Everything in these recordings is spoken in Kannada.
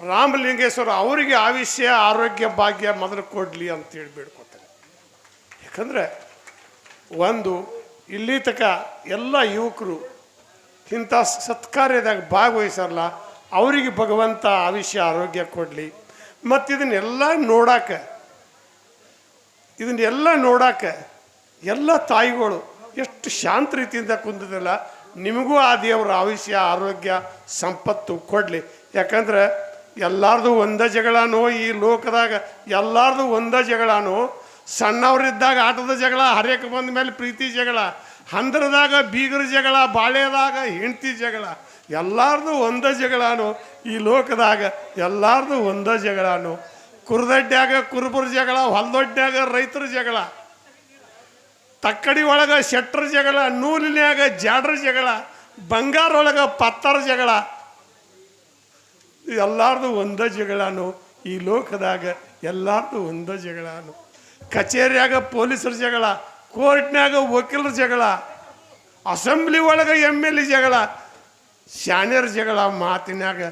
ರಾಮಲಿಂಗೇಶ್ವರ ಅವರಿಗೆ ಆವಿಷ್ಯ ಆರೋಗ್ಯ ಭಾಗ್ಯ ಮೊದಲು ಕೊಡಲಿ ಅಂತೇಳಿ ಬೇಡ್ಕೊತಾರೆ. ಯಾಕಂದರೆ ಒಂದು ಇಲ್ಲಿ ತನಕ ಎಲ್ಲ ಯುವಕರು ಇಂಥ ಸತ್ಕಾರ್ಯದಾಗ ಭಾಗವಹಿಸಲ್ಲ ಅವರಿಗೆ ಭಗವಂತ ಆವಿಷ್ಯ ಆರೋಗ್ಯ ಕೊಡಲಿ. ಮತ್ತು ಇದನ್ನೆಲ್ಲ ನೋಡಾಕ ಇದನ್ನೆಲ್ಲ ನೋಡಾಕ ಎಲ್ಲ ತಾಯಿಗಳು ಎಷ್ಟು ಶಾಂತ ರೀತಿಯಿಂದ ಕುಂದಿದಲ್ಲ ನಿಮಗೂ ಆ ದೇವರ ಆವಿಷ್ಯ ಆರೋಗ್ಯ, ಸಂಪತ್ತು ಕೊಡಲಿ. ಯಾಕಂದ್ರೆ ಎಲ್ಲಾರ್ದು ಒಂದ ಜಗಳನೋ ಈ ಲೋಕದಾಗ ಎಲ್ಲಾರ್ದು ಒಂದ ಜಗಳನೋ, ಸಣ್ಣವರಿದ್ದಾಗ ಆಟದ ಜಗಳ ಹರೇಕ ಬಂದ ಮೇಲೆ ಪ್ರೀತಿ ಜಗಳ, ಹಂದ್ರದಾಗ ಬೀಗರ ಜಗಳ ಬಾಳೆದಾಗ ಹೆಂಡತಿ ಜಗಳ, ಎಲ್ಲಾರ್ದು ಒಂದ ಜಗಳನು ಈ ಲೋಕದಾಗ ಎಲ್ಲಾರ್ದು ಒಂದ ಜಗಳನು. ಕುರ್ದಡ್ಡ್ಯಾಗ ಕುರುಬರ ಜಗಳ ಹೊಲದೊಡ್ಡ್ಯಾಗ ರೈತರ ಜಗಳ, ತಕ್ಕಡಿ ಒಳಗ ಶೆಟ್ರ ಜಗಳ, ನೂಲಿನ್ಯಾಗ ಜಾಡ್ರ ಜಗಳ ಬಂಗಾರ ಒಳಗ ಪತ್ತರ ಜಗಳ ಎಲ್ಲಾರ್ದು ಒಂದ ಜಗಳಾನು. ಈ ಲೋಕದಾಗ ಎಲ್ಲಾರ್ದು ಒಂದ ಜಗಳಾನು. ಕಚೇರಿಯಾಗ ಪೊಲೀಸರ ಜಗಳ ಕೋರ್ಟ್ನಾಗ ವಕೀಲರ ಜಗಳ, ಅಸೆಂಬ್ಲಿ ಒಳಗೆ ಎಂ ಎಲ್ ಎ ಜಗಳ ಶಾಣ್ಯರ ಜಗಳ ಮಾತಿನಾಗ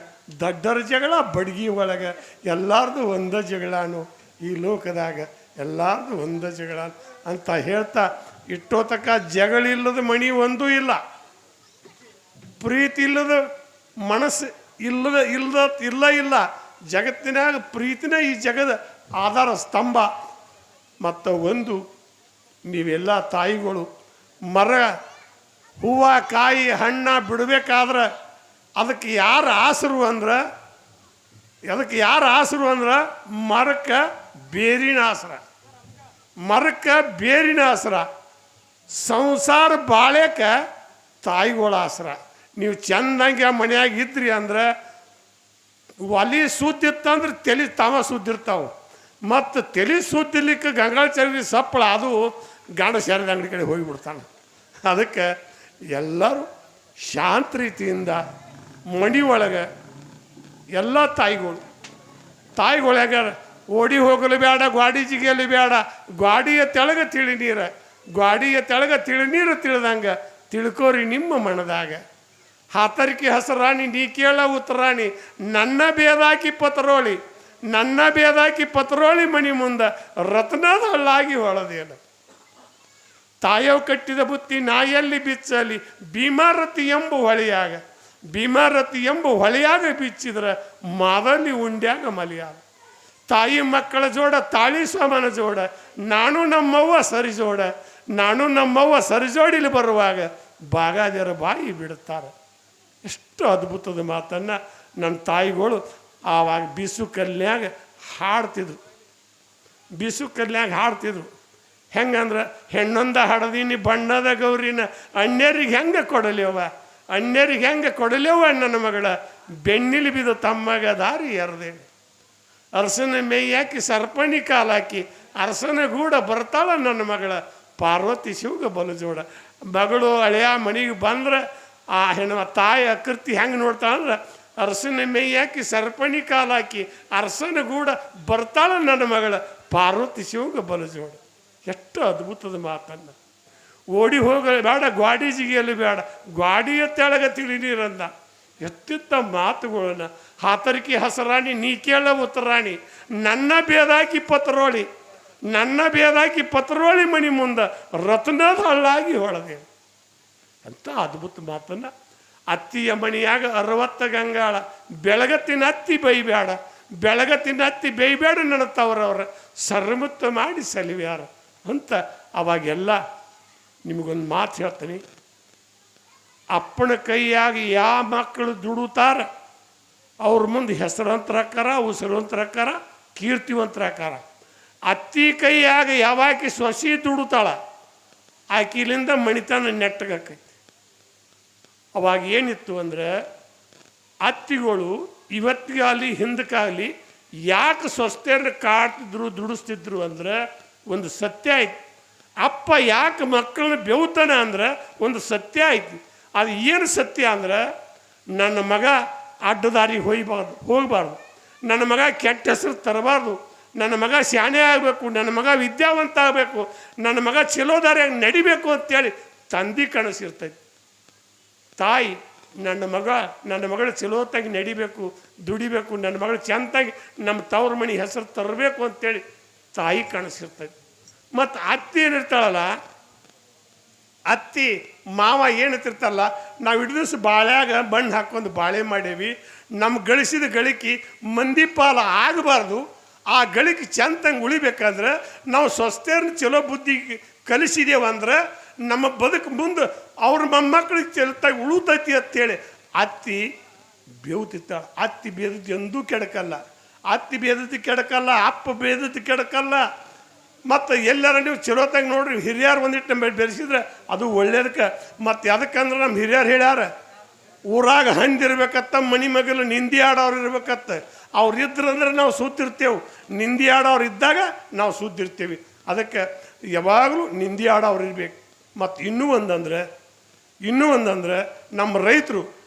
ದಡ್ಡರ ಜಗಳ, ಬಡ್ಗಿ ಒಳಗೆ ಎಲ್ಲಾರ್ದು ಒಂದ ಜಗಳಾನು. ಈ ಲೋಕದಾಗ ಎಲ್ಲಾರ್ದು ಒಂದ ಜಗಳ ಅಂತ ಹೇಳ್ತಾ ಇಟ್ಟೋತಕ ಜಗಳಿಲ್ಲದ ಮಣಿ ಒಂದೂ ಇಲ್ಲ. ಪ್ರೀತಿ ಇಲ್ಲದ ಮನಸ್ಸು ಇಲ್ಲದ ಇಲ್ಲದ ಇಲ್ಲ ಇಲ್ಲ. ಜಗತ್ತಿನಾಗ ಪ್ರೀತಿನೇ ಈ ಜಗದ ಆಧಾರ ಸ್ತಂಭ. ಮತ್ತು ಒಂದು ನೀವೆಲ್ಲ ತಾಯಿಗಳು, ಮರ, ಹೂವು, ಕಾಯಿ, ಹಣ್ಣ ಬಿಡಬೇಕಾದ್ರೆ ಅದಕ್ಕೆ ಯಾರು ಆಸರು ಅಂದ್ರೆ, ಅದಕ್ಕೆ ಯಾರು ಆಸರು ಅಂದ್ರೆ ಮರಕ್ಕೆ ಬೇರಿನ ಆಸರ. ಮರಕ್ಕೆ ಬೇರಿನ ಆಸರ. ಸಂಸಾರ ಬಾಳೆಕ ತಾಯಿಗಳ ಆಸರ. ನೀವು ಚಂದಂಗೆ ಮನ್ಯಾಗ ಇದ್ರಿ ಅಂದ್ರೆ ಒಲಿ ಸೂತಿತ್ತಂದ್ರೆ ತಲೆ ತಾವ ಸುದ್ದಿರ್ತಾವೆ. ಮತ್ತು ತಲೆ ಸುದ್ದಿಲಿಕ್ಕೆ ಗಂಗಾಳ ಚರ್ವಿ ಸಪ್ಪಳ, ಅದು ಗಾಂಡ ಶರದ ಅಂಗಡಿ ಕಡೆ ಹೋಗಿಬಿಡ್ತಾನೆ. ಅದಕ್ಕೆ ಎಲ್ಲರೂ ಶಾಂತ ರೀತಿಯಿಂದ ಮಣಿ ಒಳಗೆ ಎಲ್ಲ ತಾಯಿಗಳು ತಾಯಿಗೊಳಗ ಓಡಿ ಹೋಗಲು ಬೇಡ ಗ್ವಾಡಿ ಜಿಗಿಯಲು ಬೇಡ ಗ್ವಾಡಿಯ ತೆಳಗ ತಿಳಿ ನೀರು ಗ್ವಾಡಿಯ ತೆಳಗ ತಿಳಿ ನೀರು ತಿಳಿದಂಗೆ ತಿಳ್ಕೋರಿ ನಿಮ್ಮ ಮನದಾಗ. ಹಾತರಿಕೆ ಹಸರಾಣಿ ನೀ ಕೇಳ ಉತ್ತರಾಣಿ ನನ್ನ ಬೇದಾಕಿ ಪತ್ರೋಳಿ, ನನ್ನ ಬೇದಾಕಿ ಪತ್ರೋಳಿ ಮಣಿ ಮುಂದೆ ರತ್ನದ ಹಳ್ಳಾಗಿ ಹೊಳದೇನು. ತಾಯವ್ ಕಟ್ಟಿದ ಬುತ್ತಿ ನಾಯಲ್ಲಿ ಬಿಚ್ಚಲಿ, ಭೀಮಾರತಿ ಎಂಬ ಹೊಳೆಯಾಗ. ಭೀಮಾರತಿ ಎಂಬ ಹೊಳೆಯಾಗ ಬಿಚ್ಚಿದ್ರೆ ಮಾದಲಿ ಉಂಡ್ಯಾಗ ಮಲಿಯಾಗ. ತಾಯಿ ಮಕ್ಕಳ ಜೋಡ, ತಾಳಿ ಸ್ವಾಮನ ಜೋಡ, ನಾನು ನಮ್ಮವ್ವ ಸರಿ ಜೋಡ ನಾನು ನಮ್ಮವ್ವ ಸರಿಜೋಡಿಲಿ ಬರುವಾಗ ಬಾಗಾದ್ಯರ ಬಾಯಿ ಬಿಡುತ್ತಾರೆ. ಎಷ್ಟು ಅದ್ಭುತದ ಮಾತನ್ನು ನನ್ನ ತಾಯಿಗಳು ಆವಾಗ ಬಿಸು ಕಲ್ನ್ಯಾಗ ಹಾಡ್ತಿದ್ರು. ಬಿಸು ಕಲ್ಯಾಗ ಹಾಡ್ತಿದ್ರು. ಹೆಂಗಂದ್ರೆ ಹೆಣ್ಣೊಂದ ಹಾಡದೀನಿ ಬಣ್ಣದ ಗೌರಿನ ಅನ್ಯರಿಗೆ ಹೆಂಗೆ ಕೊಡಲೇವ? ಅನ್ಯರಿಗೆ ಹೆಂಗೆ ಕೊಡಲೇವ ನನ್ನ ಮಗಳ? ಬೆನ್ನಿಲಿ ಬಿದ ತಮ್ಮಗ ದಾರಿ ಎರದೆ. ಅರಸನ ಮೇಯ್ಯಾಕಿ ಸರ್ಪಣಿ ಕಾಲಾಕಿ ಅರಸನ ಗೂಡ ಬರ್ತಾಳ ನನ್ನ ಮಗಳ. ಪಾರ್ವತಿ ಶಿವಗ ಬಲು ಜೋಡ ಮಗಳು ಹಳೆಯ ಮನೆಗೆ ಬಂದ್ರೆ ಆ ಹೆಣ್ಣು ತಾಯಿ ಅಕೃತಿ ಹೆಂಗೆ ನೋಡ್ತಾಳಂದ್ರೆ ಅರಸನ ಮೇಯಾಕಿ ಸರ್ಪಣಿ ಕಾಲಾಕಿ ಅರಸನ ಗೂಡ ಬರ್ತಾಳೆ ನನ್ನ ಮಗಳ ಪಾರ್ವತಿ ಶಿವಂಗ ಬಲಜೋಡು ಎಷ್ಟು ಅದ್ಭುತದ ಮಾತನ್ನು. ಓಡಿ ಹೋಗಲು ಬೇಡ, ಗ್ವಾಡಿ ಜಿಗಿಯಲು ಬೇಡ, ಗ್ವಾಡಿಯ ತೆಳಗ ತಿಳಿ ನೀರಂದ ಎತ್ತಿತ್ತ ಮಾತುಗಳನ್ನ, ಹಾತರಿಕೆ ಹಸರಾಣಿ, ನೀ ಕೇಳ ಉತ್ತರಾಣಿ, ನನ್ನ ಬೇದಾಕಿ ಪತ್ರೋಳಿ, ನನ್ನ ಬೇದಾಕಿ ಪತ್ರೋಳಿ ಮಣಿ ಮುಂದೆ ರತ್ನದ ಹಳ್ಳಾಗಿ ಹೊಳದೆ ಅಂತ ಅದ್ಭುತ ಮಾತನ್ನು. ಅತ್ತಿಯ ಮಣಿಯಾಗ ಅರವತ್ತ ಗಂಗಾಳ. ಬೆಳಗತ್ತಿನ ಅತ್ತಿ ಬೈಬೇಡ ಬೆಳಗತ್ತಿನ ಅತ್ತಿ ಬೈಬೇಡ ನನ್ನ ತವರವ್ರ. ಸರ್ಮುತ್ತ ಮಾಡಿ ಸಲಿವ್ಯಾರ ಅಂತ ಅವಾಗೆಲ್ಲ ನಿಮಗೊಂದು ಮಾತು ಹೇಳ್ತೀನಿ. ಅಪ್ಪನ ಕೈಯಾಗ ಯಾವ ಮಕ್ಕಳು ದುಡುತ್ತಾರ ಅವ್ರ ಮುಂದೆ ಹೆಸರಂತರಕ್ಕಾರ ಉಸಿರಂತರಕ್ಕಾರ ಕೀರ್ತಿವಂತರಕ್ಕಾರ ಅತ್ತಿ ಕೈಯಾಗ ಯಾವಾಕಿ ಸೊಸಿ ದುಡುತ್ತಾಳ ಆಕಿಲಿಂದ ಮಣಿತನ ನೆಟ್ಟಗಾಕೈತಿ. ಅವಾಗ ಏನಿತ್ತು ಅಂದ್ರೆ ಅತ್ತಿಗಳು ಇವತ್ತಿಗಾಗಲಿ ಹಿಂದಕ್ಕಾಗಲಿ ಯಾಕೆ ಸ್ವಸ್ಥೆಯನ್ನು ಕಾಡ್ತಿದ್ರು, ದುಡಿಸ್ತಿದ್ರು ಅಂದ್ರೆ ಒಂದು ಸತ್ಯ ಐತಿ ಅಪ್ಪ ಯಾಕೆ ಮಕ್ಕಳನ್ನ ಬೆವ್ತಾನ ಅಂದ್ರೆ ಒಂದು ಸತ್ಯ ಐತಿ ಅದು ಏನು ಸತ್ಯ ಅಂದ್ರೆ ನನ್ನ ಮಗ ಅಡ್ಡದಾರಿಗೆ ಹೋಗ್ಬಾರ್ದು, ಹೋಗಬಾರ್ದು. ನನ್ನ ಮಗ ಕೆಟ್ಟ ಹೆಸರು ತರಬಾರ್ದು. ನನ್ನ ಮಗ ಶಾಣೆ ಆಗಬೇಕು, ನನ್ನ ಮಗ ವಿದ್ಯಾವಂತ ಆಗಬೇಕು. ನನ್ನ ಮಗ ಚಲೋ ದಾರಿಯಾಗಿ ನಡಿಬೇಕು ಅಂತೇಳಿ ತಂದಿ ಕನಸಿರ್ತೈತಿ. ತಾಯಿ, ನನ್ನ ಮಗ, ನನ್ನ ಮಗಳು ಚಲೋತ್ತಾಗಿ ನಡಿಬೇಕು, ದುಡಿಬೇಕು, ನನ್ನ ಮಗಳು ಚೆಂದಾಗಿ ನಮ್ಮ ತವ್ರ ಮನೆ ಹೆಸರು ತರಬೇಕು ಅಂತೇಳಿ ತಾಯಿ ಕಾಣಿಸಿರ್ತದೆ. ಮತ್ತು ಅತ್ತಿ ಏನಿರ್ತಾಳಲ್ಲ, ಅತ್ತಿ, ಮಾವ ಏನಂತಿರ್ತಾರಲ್ಲ ನಾವು ಇಡೀ ಬಾಳ್ಯಾಗ ಬಣ್ಣ ಹಾಕ್ಕೊಂಡು ಬಾಳೆ ಮಾಡೇವಿ. ನಮ್ಮ ಗಳಿಸಿದ ಗಳಿಕೆ ಮಂದಿ ಪಾಲ ಆಗಬಾರ್ದು. ಆ ಗಳಿಕೆ ಚಂದಂಗೆ ಉಳಿಬೇಕಾದ್ರೆ ನಾವು ಸ್ವಸ್ಥರನ್ನ ಚಲೋ ಬುದ್ಧಿ ಕಲಿಸಿದೇವಂದ್ರೆ ನಮ್ಮ ಬದುಕು ಮುಂದೆ ಅವ್ರ ಮೊಮ್ಮಕ್ಕಳಿಗೆ ಚೆಲ್ತಾಗಿ ಉಳುತೈತಿ ಅಂತೇಳಿ ಅತ್ತಿ ಬೇವುತಿತ್ತ ಅತ್ತಿ ಬೇದದ್ದು ಎಂದೂ ಕೆಡಕಲ್ಲ. ಅತ್ತಿ ಬೇದದ್ದು ಕೆಡಕಲ್ಲ, ಅಪ್ಪ ಬೇದದ್ದು ಕೆಡಕಲ್ಲ. ಮತ್ತು ಎಲ್ಲಾರ ನೀವು ಚಲೋತಾಗ ನೋಡ್ರಿ, ಹಿರಿಯರು ಒಂದಿಟ್ಟು ನಮ್ಮ ಬೆರೆಸಿದ್ರೆ ಅದು ಒಳ್ಳೇದಕ್ಕೆ. ಮತ್ತು ಯಾವ್ದಕ್ಕಂದ್ರೆ ನಮ್ಮ ಹಿರಿಯರು ಹೇಳ್ಯಾರ, ಊರಾಗ ಹಂದಿರ್ಬೇಕತ್ತ, ಮನಿ ಮಗಲು ನಿಂದಿ ಆಡೋರು ಇರ್ಬೇಕತ್ತ. ಅವ್ರು ಇದ್ರಂದ್ರೆ ನಾವು ಸೂತಿರ್ತೇವೆ. ನಿಂದಿ ಆಡೋರು ಇದ್ದಾಗ ನಾವು ಸೂತಿರ್ತೇವೆ. ಅದಕ್ಕೆ ಯಾವಾಗಲೂ ನಿಂದಿ ಆಡೋರು ಇರ್ಬೇಕು. ಮತ್ತು ಇನ್ನೂ ಒಂದಂದ್ರೆ ಇನ್ನೂ ಒಂದಂದ್ರೆ ನಮ್ಮ ರೈತರು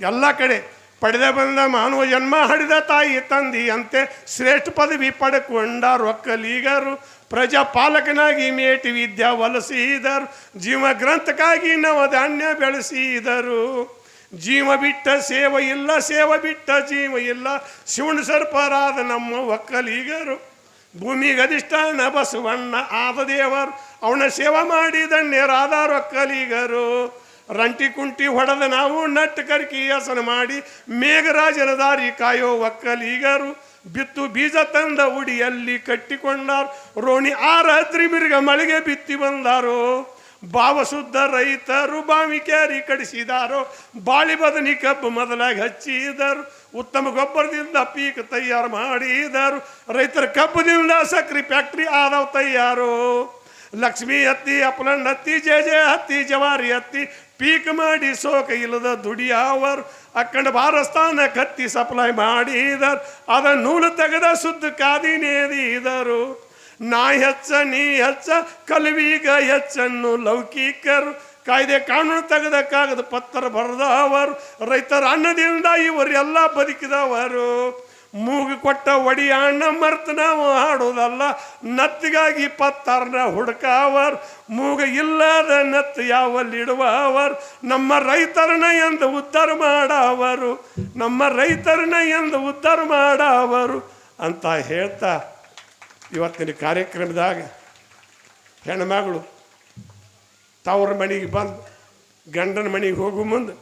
ಎಲ್ಲ ಕಡೆ ಪಡೆದ ಬಂದ ಮಾನವ ಜನ್ಮ ಹಡಿದ ತಾಯಿ ತಂದಿ ಅಂತೆ ಶ್ರೇಷ್ಠ ಪದವಿ ಪಡೆಕೊಂಡ ರೊಕ್ಕಲೀಗರು, ಪ್ರಜಾಪಾಲಕನಾಗಿ ಮೇಟಿ ವಿದ್ಯಾ ವಲಸಿದರು, ಜೀವ ಗ್ರಂಥಕ್ಕಾಗಿ ನವಧಾನ್ಯ ಬೆಳೆಸಿದರು. ಜೀವ ಬಿಟ್ಟ ಸೇವ ಇಲ್ಲ, ಸೇವ ಬಿಟ್ಟ ಜೀವ ಇಲ್ಲ, ಶಿವನ ಸರ್ಪರಾದ ನಮ್ಮ ಒಕ್ಕಲಿಗರು. ಭೂಮಿಗೆ ಅಧಿಷ್ಠಾನ ಬಸವಣ್ಣ ಆದ ದೇವರು ಅವನ ಸೇವೆ ಮಾಡಿದನ್ಯರಾದ ಕಲಿಗರು ರಂಟಿ ಕುಂಟಿ ಹೊಡೆದ ನಾವು ನಟ್ಟು ಕರ್ಕಿ ಹಸನ ಮಾಡಿ ಮೇಘರಾಜನ ದಾರಿ ಕಾಯೋ ಒಕ್ಕಲಿಗರು. ಬಿತ್ತು ಬೀಜ ತಂದ ಉಡಿಯಲ್ಲಿ ಕಟ್ಟಿಕೊಂಡಾರು. ರೋಣಿ ಆ ರಾತ್ರಿ ಮಿರ್ಗ ಮಳೆಗೆ ಬಿತ್ತಿ ಬಂದಾರೋ. ಭಾವಶುದ್ಧ ರೈತರು ಬಾವಿ ಕ್ಯಾರಿ ಕಡಿಸಿದಾರೋ. ಬಾಳಿ ಬದನಿ ಕಬ್ಬು ಮೊದಲಾಗಿ ಹಚ್ಚಿದರು. ಉತ್ತಮ ಗೊಬ್ಬರದಿಂದ ಪೀಕ್ ತಯಾರು ಮಾಡಿದರು. ರೈತರ ಕಬ್ಬದಿಂದ ಸಕ್ರಿ ಫ್ಯಾಕ್ಟ್ರಿ ಆದವು ತಯಾರು. ಲಕ್ಷ್ಮಿ ಹತ್ತಿ ಅಪ್ಲಂಡ್ ಹತ್ತಿ, ಜೆ ಜೆ ಹತ್ತಿ, ಜವಾರಿ ಹತ್ತಿ ಪೀಕ್ ಮಾಡಿ ಸೋಕ ಇಲ್ಲದ ದುಡಿಯಾವರು ಅಕ್ಕಂಡ ಭಾರಸ್ಥಾನ ಕತ್ತಿ ಸಪ್ಲೈ ಮಾಡಿದರು. ಅದ ನೂಲು ತೆಗೆದ ಸುದ್ದ ಕಾದಿ ನೇದಿದರು ನಾ ಹೆಚ್ಚ, ನೀ ಹೆಚ್ಚ, ಕಲ್ವಿಗ ಹೆಚ್ಚನ್ನು ಲೌಕಿಕರು ಕಾಯ್ದೆ ಕಾನೂನು ತೆಗೆದಕ್ಕಾಗದ ಕಾಗದ ಪತ್ರ ಬರೆದವರು, ರೈತರ ಅನ್ನದಿಂದ ಇವರೆಲ್ಲ ಬದುಕಿದವರು. ಮೂಗು ಕೊಟ್ಟ ಒಡಿ ಅಣ್ಣ ಮರ್ತು ನಾವು ಹಾಡೋದಲ್ಲ ನತ್ತಿಗಾಗಿ ಪತ್ತಾರನ ಹುಡುಕವರು. ಮೂಗ ಇಲ್ಲದ ನತ್ತು ಯಾವಲ್ಲಿಡುವವರು ನಮ್ಮ ರೈತರನ್ನ ಎಂದು ಉದ್ಧಾರ ಮಾಡವರು. ನಮ್ಮ ರೈತರನ್ನ ಎಂದು ಉದ್ಧಾರ ಮಾಡವರು ಅಂತ ಹೇಳ್ತಾ ಇವತ್ತಿನ ಕಾರ್ಯಕ್ರಮದಾಗ ಹೆಣ್ಮಗಳು ತವ್ರ ಮನೆಗೆ ಬಂದು, ಗಂಡನ ಮನೆಗೆ ಹೋಗು ಮುಂದೆ,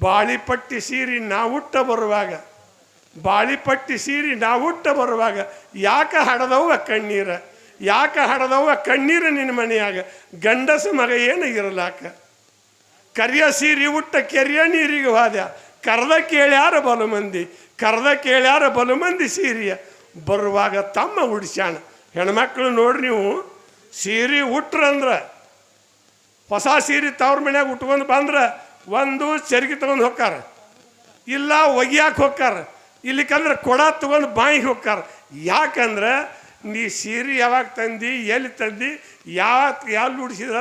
ಬಾಳಿಪಟ್ಟಿ ಸೀರೆ ನಾವುಟ್ಟ ಬರುವಾಗ, ಬಾಳಿಪಟ್ಟಿ ಸೀರೆ ನಾವುಟ್ಟ ಬರುವಾಗ, ಯಾಕೆ ಹಡದವ ಕಣ್ಣೀರ, ಯಾಕೆ ಹಡದವ ಕಣ್ಣೀರು ನಿನ್ನ ಮನೆಯಾಗ? ಗಂಡಸ ಮಗ ಏನು ಇರಲಾಕ? ಕರಿಯ ಸೀರೆ ಉಟ್ಟ ಕೆರಿಯ ನೀರಿಗೆ ಹೋದ, ಕರ್ದ ಕೇಳ್ಯಾರ ಬಲು ಮಂದಿ, ಕರ್ದ ಕೇಳ್ಯಾರ ಬಲು ಮಂದಿ ಸೀರೆಯ, ಬರುವಾಗ ತಮ್ಮ ಉಡ್ಸ್ಯಾಣ ಹೆಣ್ಮಕ್ಳು ನೋಡ್ರಿ ನೀವು, ಸೀರೆ ಉಟ್ರಂದ್ರೆ ಹೊಸ ಸೀರೆ ತವ್ರ ಮನ್ಯಾಗ ಉಟ್ಕೊಂಡು ಬಂದ್ರೆ ಒಂದು ಚರಿಗೆ ತಗೊಂಡು ಹೋಗ್ತಾರೆ ಇಲ್ಲ ಒಗ್ಯಾಕೆ ಇಲ್ಲಿ ಇಲ್ಲಿಕಂದ್ರೆ ಕೊಡ ತಗೊಂಡು ಬಾಯಿಗೆ ಹೋಗ್ತಾರೆ ಯಾಕಂದ್ರೆ ನೀ ಸೀರೆ ಯಾವಾಗ ತಂದು, ಎಲ್ಲಿ ತಂದು ಯಾವ ಎಲ್ಲಿ ಉಡಿಸಿದ್ರ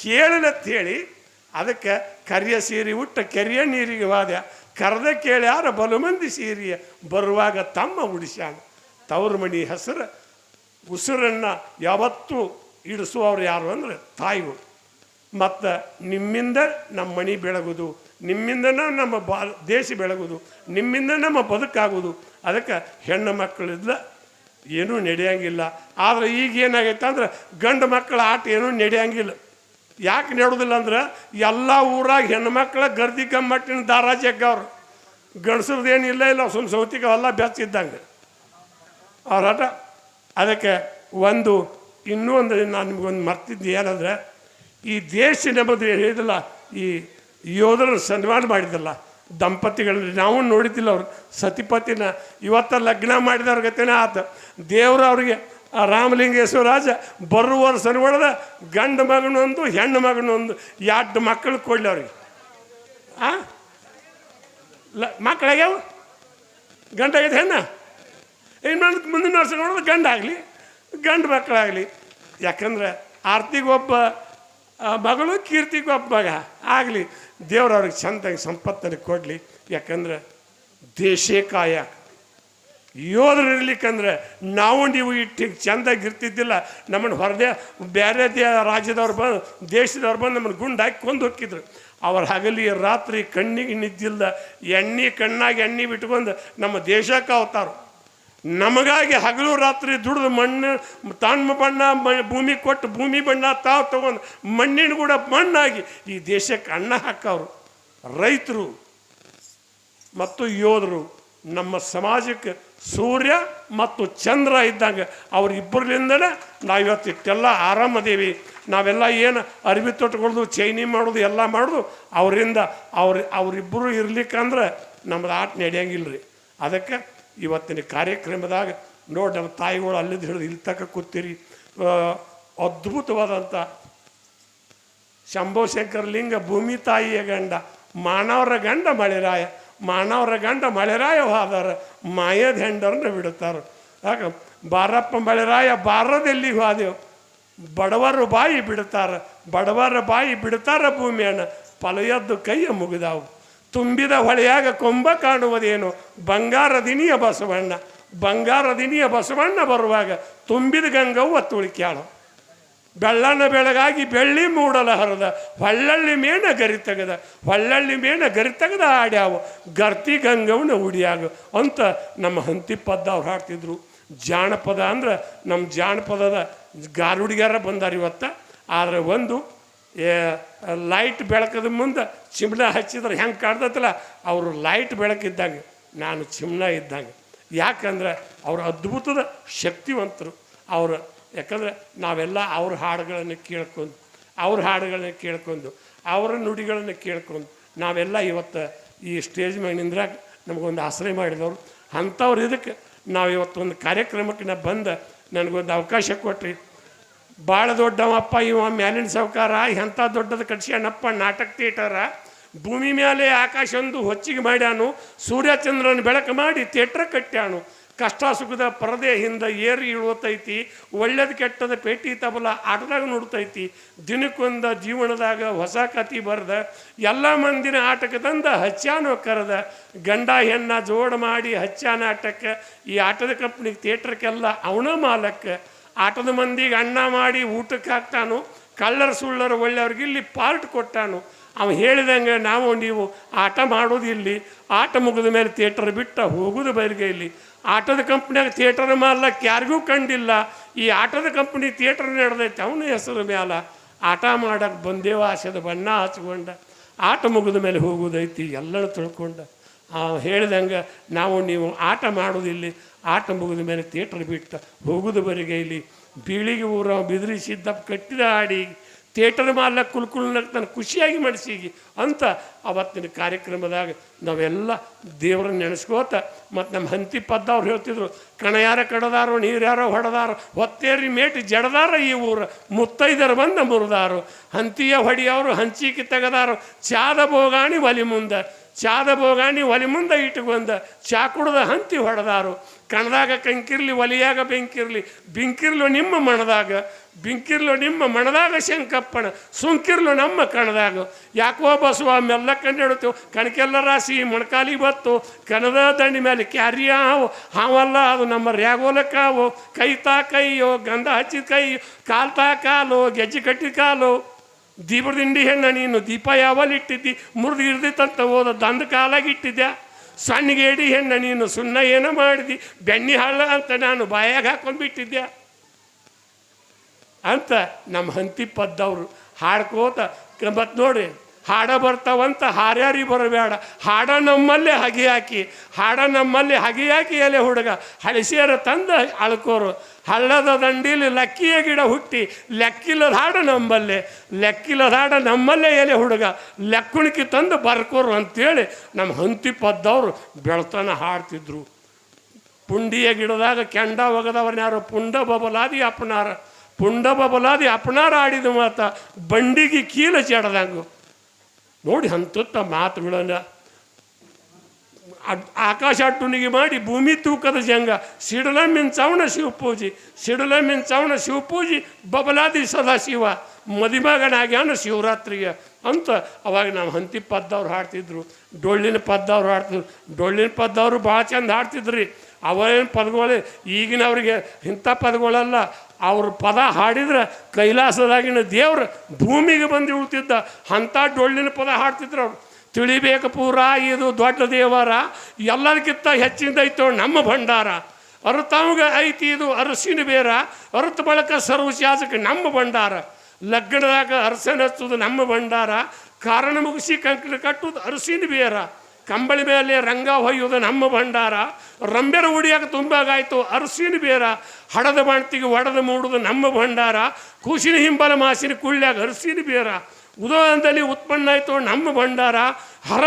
ಕೇಳಲಂತ ಹೇಳಿ ಅದಕ್ಕೆ ಕರಿಯ ಸೀರೆ ಉಟ್ಟ ಕೆರಿಯ ನೀರಿಗೆ ವಾದ್ಯ. ಕರೆದ ಕೇಳ್ಯಾರ ಬಲು ಮಂದಿ ಸೀರೆಯ ಬರುವಾಗ ತಮ್ಮ ಉಡಿಸ್ಯಾನ. ತವ್ರ ಮಣಿ ಹೆಸರು ಉಸಿರನ್ನು ಯಾವತ್ತೂ ಇಡಿಸುವವರು ಯಾರು ಅಂದರೆ ತಾಯಿಗಳು ಮತ್ತು ನಿಮ್ಮಿಂದ ನಮ್ಮ ಮಣಿ ಬೆಳಗುದು ನಿಮ್ಮಿಂದನೂ ನಮ್ಮ ಬಾ, ದೇಶ ಬೆಳಗುದು, ನಿಮ್ಮಿಂದ ನಮ್ಮ ಬದುಕಾಗುವುದು ಅದಕ್ಕೆ ಹೆಣ್ಣು ಮಕ್ಕಳಿಂದ ಏನೂ ನಡೆಯಂಗಿಲ್ಲ. ಆದರೆ ಈಗ ಏನಾಗೈತೆ ಅಂದ್ರೆ ಗಂಡು ಮಕ್ಕಳ ಆಟ ಏನೂ ನಡೆಯಂಗಿಲ್ಲ. ಯಾಕೆ ನೆಡೋದಿಲ್ಲ ಅಂದ್ರೆ ಎಲ್ಲ ಊರಾಗ ಹೆಣ್ಣು ಮಕ್ಕಳ ಗರ್ದಿ ಕಮ್ಮಟ್ಟಿನ ದಾರ ಜಗ್ಗವ್ರು ಗಂಡಸ್ರದ್ದು ಏನು ಇಲ್ಲ ಸುಮ್ಮ ಸೌತಿಗೆ ಎಲ್ಲ ಬೆಚ್ಚಿದ್ದಂಗೆ. ಅವ್ರ ಅದಕ್ಕೆ ಒಂದು ಇನ್ನೂ ಒಂದು ನಾನು ನಿಮ್ಗೊಂದು ಮರ್ತಿದ್ದು ಏನಂದ್ರೆ ಈ ದೇಶ ನಮ್ಮದು ಹೇಳಿದಲ್ಲ ಈ ಯೋಧರು ಸನ್ಮಾನ ಮಾಡಿದಲ್ಲ ದಂಪತಿಗಳಲ್ಲಿ ನಾವು ನೋಡಿದ್ದಿಲ್ಲ ಅವ್ರು. ಸತಿಪತಿನ ಇವತ್ತ ಲಗ್ನ ಮಾಡಿದವ್ರ ಗತಿನೇ ಆತ. ದೇವರು ಅವ್ರಿಗೆ, ಆ ರಾಮಲಿಂಗೇಶ್ವರಾಜ ಬರುವ ಸನ್ಮಾನದ ಗಂಡು ಮಗನೊಂದು, ಹೆಣ್ಣು ಮಗನೊಂದು, ಎರಡು ಮಕ್ಕಳು ಕೊಡಲಿ ಅವ್ರಿಗೆ. ಆ? ಲ ಮಕ್ಕಳಾಗ್ಯಾವ ಗಂಡ ಹೆಣ್ಣ? ಇನ್ನು ಮುಂದಿನ ವರ್ಷ ನೋಡಿದ್ರೆ ಗಂಡ ಆಗಲಿ, ಗಂಡು ಮಕ್ಕಳಾಗಲಿ ಯಾಕಂದ್ರೆ ಆರ್ತಿಗೆ ಒಬ್ಬ ಆ, ಮಗಳು ಕೀರ್ತಿ ಒಬ್ಬ ಮಗ ಆಗಲಿ ದೇವ್ರು ಅವ್ರಿಗೆ ಚಂದಾಗಿ ಸಂಪತ್ತನ್ನು ಕೊಡಲಿ. ಯಾಕಂದ್ರೆ ದೇಶೇ ಕಾಯ. ಯೋಧರು ಇರ್ಲಿಕ್ಕಂದ್ರೆ ನಾವು ನೀವು ಇಟ್ಟು ಚಂದಾಗಿ ಇರ್ತಿದ್ದಿಲ್ಲ. ನಮ್ಮನ್ನು ಹೊರದೇ ಬೇರೆ ದೇ ರಾಜ್ಯದವ್ರು ಬಂದು ದೇಶದವ್ರು ಬಂದು ನಮ್ಮನ್ನು ಗುಂಡಾಕಿ ಕೊಂದು ಹೋಗಿದ್ರು ಅವ್ರ ಹಗಲಿ ರಾತ್ರಿ ಕಣ್ಣಿಗೆ ನಿದ್ದಿಲ್ಲ ಎಣ್ಣೆ ಕಣ್ಣಾಗಿ ಎಣ್ಣೆ ಬಿಟ್ಕೊಂಡು ನಮ್ಮ ದೇಶಕ್ಕೆ ಅವತಾರು. ನಮಗಾಗಿ ಹಗಲು ರಾತ್ರಿ ದುಡಿದು ಮಣ್ಣು, ತಾಣ್ಮ ಬಣ್ಣ ಭೂಮಿ ಕೊಟ್ಟು ಭೂಮಿ ಬಣ್ಣ ತಾವು ತಗೊಂಡು ಮಣ್ಣಿನ ಕೂಡ ಮಣ್ಣಾಗಿ ಈ ದೇಶಕ್ಕೆ ಅನ್ನ ಹಾಕವ್ರು. ರೈತರು ಮತ್ತು ಯೋಧರು, ನಮ್ಮ ಸಮಾಜಕ್ಕೆ ಸೂರ್ಯ ಮತ್ತು ಚಂದ್ರ ಇದ್ದಂಗೆ ಅವರಿಬ್ಬರಿಂದಲೇ ನಾವು ಇವತ್ತು ಇಷ್ಟೆಲ್ಲ ಆರಾಮದೇವಿ. ನಾವೆಲ್ಲ ಏನು ಅರಿವಿ ತೊಟ್ಕೊಳ್ಳೋದು ಚೈನಿ ಮಾಡೋದು, ಎಲ್ಲ ಮಾಡೋದು, ಅವರಿಂದ ಅವ್ರ ಅವರಿಬ್ಬರು ಇರ್ಲಿಕ್ಕಂದ್ರೆ ನಮ್ದು ಆಟ ನಡೆಯಂಗಿಲ್ಲ ರೀ ಅದಕ್ಕೆ ಇವತ್ತಿನ ಕಾರ್ಯಕ್ರಮದಾಗ ನೋಡಿ ನಮ್ಮ ತಾಯಿಗಳು ಅಲ್ಲಿದ್ದು ಹಿಡಿದು ಇಲ್ಲಿ ತಕ್ಕ ಕೂತೀರಿ. ಅದ್ಭುತವಾದಂಥ ಶಂಭೋ ಶಂಕರ ಲಿಂಗ ಭೂಮಿ ತಾಯಿಯ ಗಂಡ, ಮಾನವರ ಗಂಡ ಮಳೆರಾಯ, ಮಾನವರ ಗಂಡ ಮಳೆರಾಯ ಹೋದಾರ, ಮಾಯದ ಹೆಂಡರನ್ನ ಬಿಡುತ್ತಾರ. ಯಾಕೆ ಬಾರಪ್ಪ ಮಳೆರಾಯ ಬಾರದಲ್ಲಿ ಹೋದೆವು? ಬಡವರು ಬಾಯಿ ಬಿಡುತ್ತಾರೆ, ಬಡವರ ಬಾಯಿ ಬಿಡುತ್ತಾರೆ ಭೂಮಿಯನ್ನು, ಪಲಯದ್ದು ಕೈಯ ಮುಗಿದಾವು. ತುಂಬಿದ ಹೊಳೆಯಾಗ ಕೊಂಬ ಕಾಣುವುದೇನು? ಬಂಗಾರದಿನಿಯ ಬಸವಣ್ಣ. ಬಂಗಾರದಿನಿಯ ಬಸವಣ್ಣ ಬರುವಾಗ ತುಂಬಿದ ಗಂಗವ್ವ ತುಳಿಕ್ಯಾಳು. ಬೆಳ್ಳನ ಬೆಳಗಾಗಿ ಬೆಳ್ಳಿ ಮೂಡಲ ಹರದ, ಹೊಳ್ಳಳ್ಳಿ ಮೇಣ ಗರಿ ತೆಗೆದ, ಹೊಳ್ಳಳ್ಳಿ ಮೇಣ ಗರಿ ತೆಗೆದ ಆಡ್ಯಾವು ಗರ್ತಿ ಗಂಗವನ ಉಡಿಯಾಗ ಅಂತ ನಮ್ಮ ಹಂತಿಪದ್ದ ಅವ್ರು ಹಾಡ್ತಿದ್ರು. ಜಾನಪದ ಅಂದ್ರೆ ನಮ್ಮ ಜಾನಪದದ ಗಾರುಡಿಗಾರ ಬಂದಾರ ಇವತ್ತ. ಆದರೆ ಒಂದು ಲೈಟ್ ಬೆಳಕದ ಮುಂದೆ ಚಿಮ್ನ ಹಚ್ಚಿದ್ರೆ ಹೆಂಗೆ ಕಾಡ್ದತ್ತಲ್ಲ ಅವರು ಲೈಟ್ ಬೆಳಕಿದ್ದಂಗೆ, ನಾನು ಚಿಮ್ನ ಇದ್ದಂಗೆ. ಯಾಕಂದ್ರೆ ಅವರು ಅದ್ಭುತದ ಶಕ್ತಿವಂತರು ಅವರು. ಯಾಕಂದ್ರೆ ನಾವೆಲ್ಲ ಅವ್ರ ಹಾಡುಗಳನ್ನು ಕೇಳ್ಕೊಂಡು, ಅವ್ರ ಹಾಡುಗಳನ್ನ ಕೇಳ್ಕೊಂಡು, ಅವರ ನುಡಿಗಳನ್ನು ಕೇಳ್ಕೊಂಡು, ನಾವೆಲ್ಲ ಇವತ್ತು ಈ ಸ್ಟೇಜ್ ಮೇಲೆ ನಿಂದ್ರಾಗ ನಮಗೊಂದು ಆಶ್ರಯ ಮಾಡಿದವರು. ಅಂಥವ್ರು ಇದಕ್ಕೆ ನಾವು ಇವತ್ತೊಂದು ಕಾರ್ಯಕ್ರಮಕ್ಕೆ ನಾ ಬಂದು ನನಗೊಂದು ಅವಕಾಶ ಕೊಟ್ರಿ. ಭಾಳ ದೊಡ್ಡವಪ್ಪ, ಇವ ಮ್ಯಾಲಿನ ಸಾವುಕಾರ ಎಂಥ ದೊಡ್ಡದು ಕಟ್ಸ್ಯಾನಪ್ಪ, ನಾಟಕ ಥಿಯೇಟರ. ಭೂಮಿ ಮೇಲೆ ಆಕಾಶ ಒಂದು ಹೊಚ್ಚಿಗೆ ಮಾಡ್ಯಾನು, ಸೂರ್ಯಚಂದ್ರನ ಬೆಳಕು ಮಾಡಿ ಥಿಯೇಟ್ರ್ ಕಟ್ಟ್ಯಾನು. ಕಷ್ಟ ಸುಖದ ಪರದೆ ಹಿಂದೆ ಏರಿ ಇಳುವತೈತಿ ಒಳ್ಳೇದು ಕೆಟ್ಟದ ಪೇಟಿ ತಬಲ ಆಟದಾಗ ನೋಡ್ತೈತಿ. ದಿನಕ್ಕೊಂದು ಜೀವನದಾಗ ಹೊಸ ಕತಿ ಬರ್ದ, ಎಲ್ಲ ಮಂದಿನ ಆಟಕ್ಕೆ ತಂದ ಹಚ್ಚಾನೋ ಕರೆದ. ಗಂಡ ಹೆಣ್ಣ ಜೋಡ ಮಾಡಿ ಹಚ್ಚಾನ ಆಟಕ್ಕೆ ಈ ಆಟದ ಕಂಪ್ನಿಗೆ ಥಿಯೇಟ್ರಕ್ಕೆಲ್ಲ ಅವನ ಮಾಲಕ್ಕೆ ಆಟದ ಮಂದಿಗೆ ಅನ್ನ ಮಾಡಿ ಊಟಕ್ಕೆ ಹಾಕ್ತಾನು ಕಳ್ಳರು ಸುಳ್ಳರು ಒಳ್ಳೆಯವ್ರಿಗೆ ಇಲ್ಲಿ ಪಾರ್ಟ್ ಕೊಟ್ಟಾನು. ಅವನು ಹೇಳಿದಂಗೆ ನಾವು ನೀವು ಆಟ ಮಾಡೋದು ಇಲ್ಲಿ, ಆಟ ಮುಗಿದ ಮೇಲೆ ಥಿಯೇಟರ್ ಬಿಟ್ಟ ಹೋಗುದು ಬೈರಿಗೆ ಇಲ್ಲಿ. ಆಟದ ಕಂಪ್ನಿಯಾಗ ಥಿಯೇಟರ್ ಮಾರ್ಲಕ್ಕೆ ಯಾರಿಗೂ ಕಂಡಿಲ್ಲ. ಈ ಆಟದ ಕಂಪ್ನಿ ಥಿಯೇಟರ್ ನಡೆದೈತೆ, ಅವನ ಹೆಸರು ಮ್ಯಾಲ. ಆಟ ಮಾಡಕ್ಕೆ ಬಂದೇವ ಆಸೆದ ಬಣ್ಣ ಹಚ್ಕೊಂಡ, ಆಟ ಮುಗಿದ ಮೇಲೆ ಹೋಗುದೈತಿ ಎಲ್ಲರೂ ತಿಳ್ಕೊಂಡ. ಹೇಳಿದಂಗೆ ನಾವು ನೀವು ಆಟ ಮಾಡೋದಿಲ್ಲಿ ಆಟ ಮುಗಿದ ಮೇಲೆ ಥಿಯೇಟ್ರ್ ಬಿಟ್ಟ. ಹೋಗುದು ಇಲ್ಲಿ ಬೀಳಿಗೆ ಊರ ಬಿದಿರಿ ಸಿದ್ದಪ್ಪ ಕಟ್ಟಿದ ಆಡಿ ಥಿಯೇಟರ್ ಮಾಲ ಕುಲ್ಕುಲ್ ನಾನು ಖುಷಿಯಾಗಿ ಮಾಡಿಸಿಗಿ ಅಂತ ಅವತ್ತಿನ ಕಾರ್ಯಕ್ರಮದಾಗ ನಾವೆಲ್ಲ ದೇವ್ರನ್ನ ನೆನೆಸ್ಕೋತ ಮತ್ತು ನಮ್ಮ ಹಂತಿ ಪದ್ದವ್ರು ಹೇಳ್ತಿದ್ರು, ಕಣ ಯಾರ ಕಡದಾರೋ, ನೀರು ಯಾರೋ ಹೊಡೆದಾರೋ ಹೊತ್ತೇರಿ ಮೇಟಿ ಜಡದಾರ ಈ ಊರು ಮುತ್ತೈದರ ಬಂದ ಮುರಿದಾರು. ಹಂತಿಯ ಹೊಡಿಯವರು ಹಂಚಿಕೆ ತೆಗದಾರು, ಚಾದ ಬೋಗಾಣಿ ಒಲಿ ಮುಂದೆ, ಚಾದ ಬೋಗಾಣಿ ಒಲಿ ಮುಂದೆ ಇಟ್ಟುಕೊಂಡ ಚಾ ಕುಡ್ದ ಹಂತಿ ಹೊಡೆದಾರು. ಕಣದಾಗ ಕಂಕಿರ್ಲಿ, ಒಲಿಯಾಗ ಬೆಂಕಿರ್ಲಿ, ಬಿಂಕಿರ್ಲು ನಿಮ್ಮ ಮಣದಾಗ, ಬಿಂಕಿರ್ಲು ನಿಮ್ಮ ಮಣದಾಗ ಶಂಕಪ್ಪಣ ಸುಂಕಿರ್ಲು ನಮ್ಮ ಕಣದಾಗ. ಯಾಕೋ ಬಸವ ಮೆಲ್ಲ ಕಂಡಿಡ್ತೇವೆ ಕಣಕೆಲ್ಲ ರಾಶಿ ಮೊಣಕಾಲಿ ಬತ್ತು, ಕಣದ ದಂಡಿ ಮೇಲೆ ಕ್ಯಾರಿಯ ಹಾವು, ಹಾವಲ್ಲ ಅದು ನಮ್ಮ ರ್ಯಾಗೋಲಕ್ಕಾವು ಕೈ ತಾ ಕೈಯೋ, ಗಂಧ ಹಚ್ಚಿದ ಕೈ ಕಾಲ್ ತಾ ಕಾಲು, ಗೆಜ್ಜೆ ಕಟ್ಟಿದ ಕಾಲು. ದೀಪದಿಂಡಿ ಹೆಣ್ಣ ನೀನು, ದೀಪ ಯಾವಲ್ಲಿ ಇಟ್ಟಿದ್ದಿ, ಮುರಿದು ಇರ್ದಿತ್ತಂತ ಹೋದ ದಂದ ಕಾಲಾಗಿ ಇಟ್ಟಿದ್ಯಾ? ಸಣ್ಣಗೇಡಿ ಹೆಣ್ಣ, ನೀನು ಸುಣ್ಣ ಏನೋ ಮಾಡಿದಿ. ಬೆಣ್ಣೆ ಹಾಲ ಅಂತ ನಾನು ಬಾಯಾಗ ಹಾಕೊಂಡ್ಬಿಟ್ಟಿದ್ದೆ. ಅಂತ ನಮ್ಮ ಹಂತಿ ಪದ್ದವರು ಹಾಡ್ಕೋತ ಮತ್ತು ನೋಡಿ ಹಾಡ ಬರ್ತಾವಂತ ಹಾರ್ಯಾರಿ ಬರಬೇಡ. ಹಾಡ ನಮ್ಮಲ್ಲೇ ಹಗೆ ಹಾಕಿ, ಹಾಡ ನಮ್ಮಲ್ಲಿ ಹಗೆ ಹಾಕಿ ಎಲೆ ಹುಡುಗ ಹಳಸಿಯರ ತಂದ ಅಳ್ಕೋರು. ಹಳ್ಳದ ದಂಡೀಲಿ ಲಕ್ಕಿಯ ಗಿಡ ಹುಟ್ಟಿ, ಲೆಕ್ಕಿಲ್ಲದ ಹಾಡ ನಮ್ಮಲ್ಲೇ, ಲೆಕ್ಕಿಲ್ಲದ ಹಾಡ ನಮ್ಮಲ್ಲೇ ಎಲೆ ಹುಡುಗ, ಲೆಕ್ಕುಣಿಕೆ ತಂದು ಬರ್ಕೋರು ಅಂತೇಳಿ ನಮ್ಮ ಹಂತಿ ಪದ್ದವರು ಬೆಳ್ತನ ಹಾಡ್ತಿದ್ರು. ಪುಂಡಿಯ ಗಿಡದಾಗ ಕೆಂಡ ಒಗದವ್ರನ್ನ ಯಾರು? ಪುಂಡ ಬಬಲಾದಿ ಅಪ್ಪನಾರ. ಪುಂಡ ಬಬಲಾದಿ ಅಪ್ಪನಾರ ಆಡಿದ ಮಾತ ಬಂಡಿಗೆ ಕೀಲ ಚೆಡದಂಗು. ನೋಡಿ ಹಂತುತ್ತ ಮಾತು ಅಡ್- ಆಕಾಶ ಅಟ್ಟುನಿಗೆ ಮಾಡಿ ಭೂಮಿ ತೂಕದ ಜಂಗ. ಸಿಡಲ ಮಿಂಚಾವಣ ಶಿವಪೂಜಿ ಸಿಡಲ ಮಿಂಚಾವಣ ಶಿವಪೂಜಿ, ಬಬಲಾದಿ ಸದಾಶಿವ ಮದಿಮಗನಾಗ್ಯಾನ ಶಿವರಾತ್ರಿಗೆ ಅಂತ ಅವಾಗ ನಾವು ಹಂತಿ ಪದ್ದವ್ರು ಹಾಡ್ತಿದ್ರು, ಡೊಳ್ಳಿನ ಪದ್ದವ್ರು ಹಾಡ್ತಿದ್ರು, ಡೊಳ್ಳಿನ ಪದ್ದವರು ಭಾಳ ಚಂದ ಹಾಡ್ತಿದ್ರಿ. ಅವೇನು ಪದಗಳು ಈಗಿನವ್ರಿಗೆ ಇಂಥ ಪದಗಳಲ್ಲ. ಅವ್ರ ಪದ ಹಾಡಿದ್ರೆ ಕೈಲಾಸದಾಗಿನ ದೇವ್ರು ಭೂಮಿಗೆ ಬಂದು ಉಳ್ತಿದ್ದ ಅಂಥ ಡೊಳ್ಳಿನ ಪದ ಹಾಡ್ತಿದ್ರು ಅವ್ರು. ತಿಳಿಬೇಕು ಪೂರ, ಇದು ದೊಡ್ಡ ದೇವರ. ಎಲ್ಲರಿಗಿಂತ ಹೆಚ್ಚಿನದೈತೋ ನಮ್ಮ ಭಂಡಾರ. ಅರುತಾವಾಗ ಐತಿ ಇದು ಅರಸಿನ ಬೇರ. ಅರುತ ಬಳಕ ಸರ್ವಶಾಸಕ ನಮ್ಮ ಭಂಡಾರ. ಲಗ್ನದಾಗ ಅರಸನ ಹಚ್ಚುದು ನಮ್ಮ ಭಂಡಾರ. ಕಾರಣ ಮುಗಿಸಿ ಕಂಕಣ ಕಟ್ಟುವುದು ಅರಸಿನ ಬೇರ. ಕಂಬಳಿ ಮೇಲೆ ರಂಗ ಹೊಯ್ಯುವುದು ನಮ್ಮ ಭಂಡಾರ. ರಂಬೆರ ಉಡಿಯಾಗ ತುಂಬಾಗಾಯ್ತು ಅರಸಿನ ಬೇರ. ಹಡದ ಬಣ್ತಿಗೆ ಒಡದ ಮೂಡುದು ನಮ್ಮ ಭಂಡಾರ. ಕೂಸಿನ ಹಿಂಬಲ ಮಾಸಿನ ಕುಳ್ಳ್ಯಾಗ ಅರಸಿನ ಬೇರ. ಉದೋ ಉತ್ಪನ್ನ ಆಯಿತು, ನಮ್ಮ ಭಂಡಾರ. ಹರ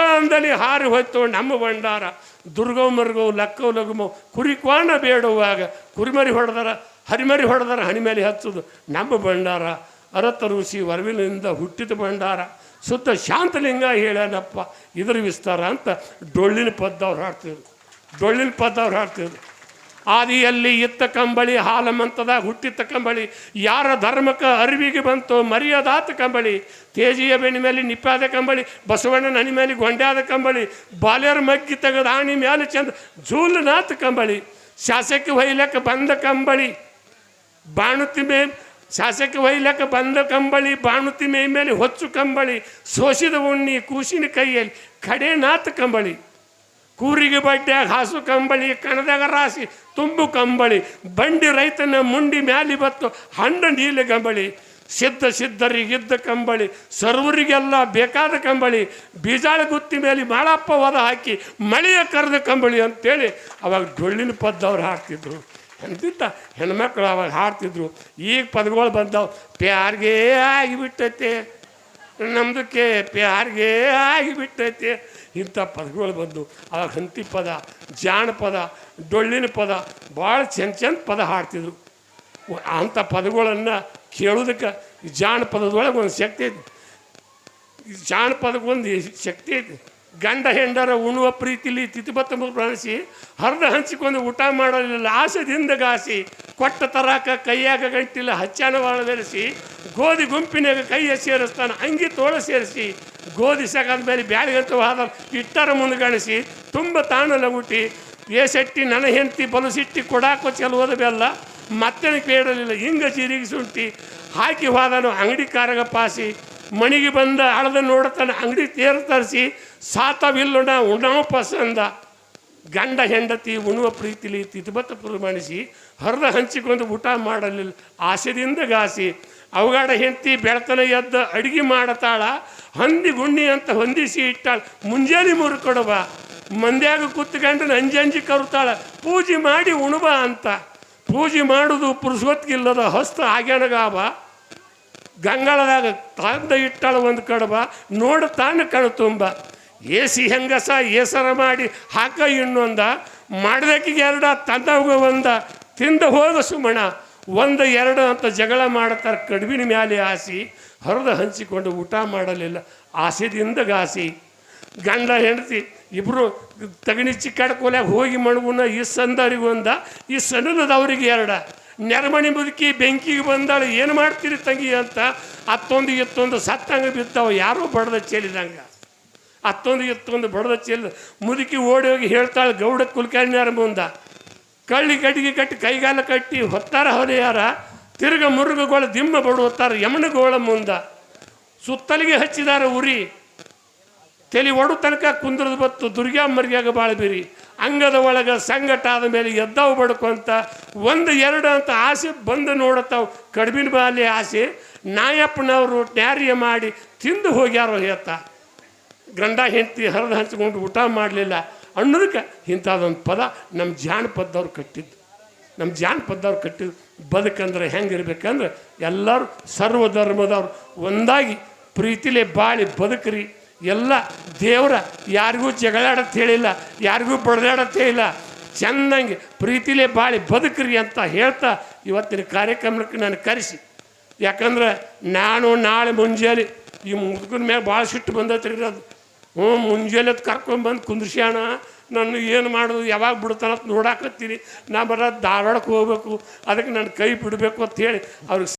ಹಾರಿ ಹೋಯ್ತು, ನಮ್ಮ ಭಂಡಾರ. ದುರ್ಗವ್ ಮರ್ಗೋ ಲಕ್ಕೋ ಲಗುಮ ಕುರಿ ಕ್ವಾಣ ಬೇಡುವಾಗ ಕುರಿಮರಿ ಹೊಡೆದಾರ, ಹರಿಮರಿ ಹೊಡೆದಾರ ಹಣಿಮೇಲೆ ಹಚ್ಚುದು ನಮ್ಮ ಭಂಡಾರ. ಅರತ ಋಷಿ ವರವಿನಿಂದ ಹುಟ್ಟಿದ ಭಂಡಾರ. ಸುತ್ತ ಶಾಂತಲಿಂಗ ಹೇಳ್ಯಾನಪ್ಪ. ಇದ್ರ ವಿಸ್ತಾರ ಅಂತ ಡೊಳ್ಳಿನ ಪದ್ದವ್ರು ಹಾಡ್ತಿದ್ರು. ಡೊಳ್ಳಿನ ಪದ್ದವ್ರು ಹಾಡ್ತಿದ್ರು. ಆದಿಯಲ್ಲಿ ಇತ್ತ ಕಂಬಳಿ ಹಾಲಮಂತದ ಹುಟ್ಟಿತ್ತ ಕಂಬಳಿ, ಯಾರ ಧರ್ಮಕ್ಕೆ ಅರಿವಿಗೆ ಬಂತು ಮರ್ಯಾದಾತ ಕಂಬಳಿ, ತೇಜಿಯ ಬೆಣ್ಣೆ ಮೇಲೆ ನಿಪ್ಪಾದ ಕಂಬಳಿ ಬಸವಣ್ಣನ ಹನಿ ಮೇಲೆ ಗೊಂಡ್ಯಾದ ಕಂಬಳಿ, ಬಾಲ್ಯರ ಮಗ್ಗಿ ತೆಗೆದ ಆಣಿ ಮೇಲೆ ಚಂದ ಜೂಲನಾಥ ಕಂಬಳಿ, ಶಾಸಕ ಹೊಯ್ಲಕ್ಕೆ ಬಂದ ಕಂಬಳಿ, ಬಾಣುತಿ ಮೇ, ಶಾಸಕ ಹೊಯ್ಲಕ್ಕ ಬಂದ ಕಂಬಳಿ, ಬಾಣುತಿ ಮೇ ಮೇಲೆ ಹೊಚ್ಚು ಕಂಬಳಿ, ಸೋಸಿದ ಉಣ್ಣಿ, ಕೂಸಿನ ಕೈಯಲ್ಲಿ ಕಡೆನಾಥ ಕಂಬಳಿ. ಕೂರಿಗೆ ಬಡ್ಡ್ಯಾಗ ಹಾಸು ಕಂಬಳಿ, ಕಣದಾಗ ರಾಸಿ ತುಂಬು ಕಂಬಳಿ, ಬಂಡಿ ರೈತನ ಮುಂಡಿ ಮ್ಯಾಲಿ ಬತ್ತು ಹಣ್ಣು ನೀಲಿ ಕಂಬಳಿ, ಸಿದ್ಧ ಸಿದ್ಧರಿಗಿದ್ದ ಕಂಬಳಿ, ಸರ್ವರಿಗೆಲ್ಲ ಬೇಕಾದ ಕಂಬಳಿ, ಬೀಜಾಳ ಗುತ್ತಿ ಮೇಲೆ ಮಾಳಪ್ಪ ವದ ಹಾಕಿ, ಮಳೆಯ ಕರೆದ ಕಂಬಳಿ ಅಂತೇಳಿ ಅವಾಗ ಡೊಳ್ಳಿನ ಪದ್ದವ್ರು ಹಾಡ್ತಿದ್ರು ಎಂತಿತ್ತ ಹೆಣ್ಮಕ್ಳು ಅವಾಗ ಹಾಡ್ತಿದ್ರು ಈಗ ಪದಗಳು ಬಂದವು, ಪ್ಯಾರ್ಗೇ ಆಗಿಬಿಟ್ಟೈತೆ. ನಮ್ದಕ್ಕೆ ಪ್ಯಾರ್ಗೇ ಆಗಿಬಿಟ್ಟೈತೆ. ಇಂಥ ಪದಗಳು ಬಂದು ಆ ಹಂತಿ ಪದ ಜಾನಪದ ಡೊಳ್ಳಿನ ಪದ, ಭಾಳ ಚೆಂದ ಚೆಂದ ಪದ ಹಾಡ್ತಿದ್ರು. ಅಂಥ ಪದಗಳನ್ನು ಕೇಳೋದಕ್ಕೆ ಜಾನಪದದೊಳಗೆ ಒಂದು ಶಕ್ತಿ ಐತಿ. ಈ ಜಾನಪದಕ್ಕೆ ಒಂದು ಶಕ್ತಿ ಐತಿ. ಗಂಡ ಹೆಂಡರ ಉಣ್ಣುವ ಪ್ರೀತಿಲಿ ತಿಥಿಬತ್ತ ಪ್ರಾಣಿಸಿ ಹರಿದ ಹಂಚಿಕೊಂಡು ಊಟ ಮಾಡಲಿಲ್ಲ. ಆಸೆದಿಂದ ಗಾಸಿ ಕೊಟ್ಟ ತರಾಕ ಕೈಯಾಗ ಗಂಟಿಲ್ಲ ಹಚ್ಚಾನ ಬೆರೆಸಿ ಗೋಧಿ ಗುಂಪಿನಾಗ ಕೈಯ ಸೇರಿಸ್ತಾನೆ, ಅಂಗಿ ತೋಳ ಸೇರಿಸಿ ಗೋಧಿ ಸಾಕಾದ ಮೇಲೆ ಬ್ಯಾಳಿಗಂತ ಹಾದ ಇಟ್ಟರ ಮುಂದ್ಗಣಿಸಿ ತುಂಬ ತಾಣಲ ಊಟಿ. ಏಸೆಟ್ಟಿ ಸೆಟ್ಟಿ ನನ್ನ ಹೆಂಡತಿ ಬಲಸಿಟ್ಟಿ ಕೊಡಾಕೋ ಚೆಲುವದ ಬೆಲ್ಲ. ಮತ್ತೆ ಕೇಳಲಿಲ್ಲ. ಹಿಂಗ ಜೀರಿಗೆ ಸುಂಟಿ ಹಾಕಿ ಹೋದನು. ಅಂಗಡಿ ಕಾರಗ ಪಾಸಿ ಮಣಿಗೆ ಬಂದ ಅಳದ ನೋಡ್ತಾನೆ ಅಂಗಡಿ ತೇರು ತರಿಸಿ ಸಾತವಿಲ್ಲುಣ ಉಣವ ಪಸಂದ ಗಂಡ ಹೆಂಡತಿ ಉಣುವ ಪ್ರೀತಿಲಿ ತಿಥಬತ್ತ ಪ್ರಮಾಣಿಸಿ, ಹರಿದ ಹಂಚಿಕೊಂಡು ಊಟ ಮಾಡಲಿಲ್ಲ. ಆಸೆದಿಂದ ಗಾಸಿ, ಅವಗಾಡ ಹೆಂಡತಿ ಬೆಳತನ ಎದ್ದ ಅಡುಗೆ ಮಾಡತಾಳ, ಹಂದಿ ಗುಣ್ಣಿ ಅಂತ ಹೊಂದಿಸಿ ಇಟ್ಟಾಳ. ಮುಂಜಾನೆ ಮೂರು ಕೊಡವ. ಮಂದ್ಯಾಗ ಕೂತ್ಕೊಂಡು ನಂಜಂಜಿ ಕರುತಾಳ. ಪೂಜೆ ಮಾಡಿ ಉಣಬ ಅಂತ. ಪೂಜೆ ಮಾಡುದು ಪುರುಷೋತ್ಗಿಲ್ಲದ ಹಸ್ತ ಆಗ್ಯಾನಗಾವ. ಗಂಗಳದಾಗ ತಂದ ಇಟ್ಟಾಳ ಒಂದು ಕಡಬ. ನೋಡ ತಾನು ಕಣ ತುಂಬ ಏಸಿ ಹೆಂಗಸ, ಏಸರ ಮಾಡಿ ಹಾಕ ಇನ್ನೊಂದ ಮಾಡ್ದಕ್ಕಿಗೆ ಎರಡ ತಂದ ಒಂದ. ತಿಂದ ಹೋದ ಸುಮಣ. ಒಂದು, ಎರಡು ಅಂತ ಜಗಳ ಮಾಡ್ತಾರೆ, ಕಡುಬಿನ ಮ್ಯಾಲೆ ಆಸಿ, ಹೊರದ ಹಂಚಿಕೊಂಡು ಊಟ ಮಾಡಲಿಲ್ಲ. ಆಸೆದಿಂದ ಗಾಸಿ. ಗಂಡ, ಹೆಂಡತಿ ಇಬ್ಬರು ತಗಣಿ ಚಿಕ್ಕಾಡ್ಕೊಲೆ ಹೋಗಿ ಮಣಗುನ, ಈ ಸಂದವರಿಗೂ ಒಂದ, ಈ ಸಣ್ಣದವ್ರಿಗೆ ಎರಡ. ನೆರಮಣಿ ಮುದುಕಿ ಬೆಂಕಿಗೆ ಬಂದಾಳು, ಏನು ಮಾಡ್ತೀರಿ ತಂಗಿ ಅಂತ, ಅತ್ತೊಂದು ಎತ್ತೊಂದು ಸತ್ತಂಗ ಬಿತ್ತವ ಯಾರೂ ಬಡ್ದ ಚೆಲ್ಲಿದಂಗೆ ಹತ್ತೊಂದು ಎತ್ತೊಂದು ಬಡದ ಚೆಲ್ಲ ಮುದುಕಿ ಓಡಿ ಹೋಗಿ ಹೇಳ್ತಾಳೆ, ಗೌಡ ಕುಲ್ಕರ್ಣಿಯರ ಮುಂದ? ಕಳ್ಳಿ ಗಡಿಗೆ ಕಟ್ಟಿ ಕೈಗಾಲ ಕಟ್ಟಿ ಹೊತ್ತಾರ ಹೊರೆಯಾರ. ತಿರುಗ ಮುರುಗಗಳು ದಿಮ್ಮ ಬಡುತ್ತಾರ ಯಮನಗೋಳ ಮುಂದ. ಸುತ್ತಲಿಗೆ ಹಚ್ಚಿದಾರ ಉರಿ. ತಲೆ ಒಡು ತನಕ ಕುಂದ್ರದ ಬತ್ತು, ದುರ್ಗಾ ಮರ್ಗ್ಯಾಗ ಬಾಳ ಬಿರಿ ಅಂಗದ ಒಳಗೆ ಸಂಗಟ ಆದ ಮೇಲೆ ಎದ್ದವು ಬಡ್ಕೊಂತ, ಒಂದು ಎರಡು ಅಂತ ಆಸೆ ಬಂದು ನೋಡತ್ತಾವು ಕಡಿಮಿನ ಬಾಲಿ ಆಸೆ, ನಾಯಪ್ಪನವರು ಟ್ಯಾರಿಯ ಮಾಡಿ ತಿಂದು ಹೋಗ್ಯಾರೋ ಹೇತ ಗಂಡ ಹೆಂಡತಿ ಹರಿದು ಹಂಚ್ಕೊಂಡು ಊಟ ಮಾಡಲಿಲ್ಲ ಅನ್ನೋದಕ್ಕೆ ಇಂಥದ್ದೊಂದು ಪದ ನಮ್ಮ ಜಾನಪದವ್ರು ಕಟ್ಟಿದ್ದು. ನಮ್ಮ ಜಾನಪದವ್ರು ಕಟ್ಟಿದ್ದು. ಬದುಕಂದ್ರೆ ಹೆಂಗಿರ್ಬೇಕಂದ್ರೆ ಎಲ್ಲರೂ ಸರ್ವಧರ್ಮದವ್ರು ಒಂದಾಗಿ ಪ್ರೀತಿಲೆ ಬಾಳಿ ಬದುಕ್ರಿ. ಎಲ್ಲ ದೇವರ ಯಾರಿಗೂ ಜಗಳಾಡತ್ತ ಹೇಳಿಲ್ಲ, ಯಾರಿಗೂ ಬಡದಾಡತ್ತ ಹೇಳಿಲ್ಲ ಚೆನ್ನಾಗಿ ಪ್ರೀತಿಲೆ ಬಾಳಿ ಬದುಕ್ರಿ ಅಂತ ಹೇಳ್ತಾ ಇವತ್ತಿನ ಕಾರ್ಯಕ್ರಮಕ್ಕೆ ನಾನು ಕರೆಸಿ. ಯಾಕಂದ್ರೆ ನಾನು ನಾಳೆ ಮುಂಜಾನೆ ಈ ಮುದುಕನ ಮೇಲೆ ಭಾಳ ಸಿಟ್ಟು ಬಂದೈತ್ರಿ ಅದು. ಹ್ಞೂ ಮುಂಜಾನೆ ಕರ್ಕೊಂಬಂದು ಕುಂದ್ರಿಸ್ಯಾಣ ನಾನು ಏನು ಮಾಡೋದು, ಯಾವಾಗ ಬಿಡ್ತಾನ ಅಂತ ನೋಡಾಕತ್ತೀನಿ. ನಾ ಬರೋ ಧಾರವಾಡಕ್ಕೆ ಹೋಗ್ಬೇಕು. ಅದಕ್ಕೆ ನನ್ನ ಕೈ ಬಿಡಬೇಕು ಅಂತ ಹೇಳಿ ಅವ್ರಿಗೆ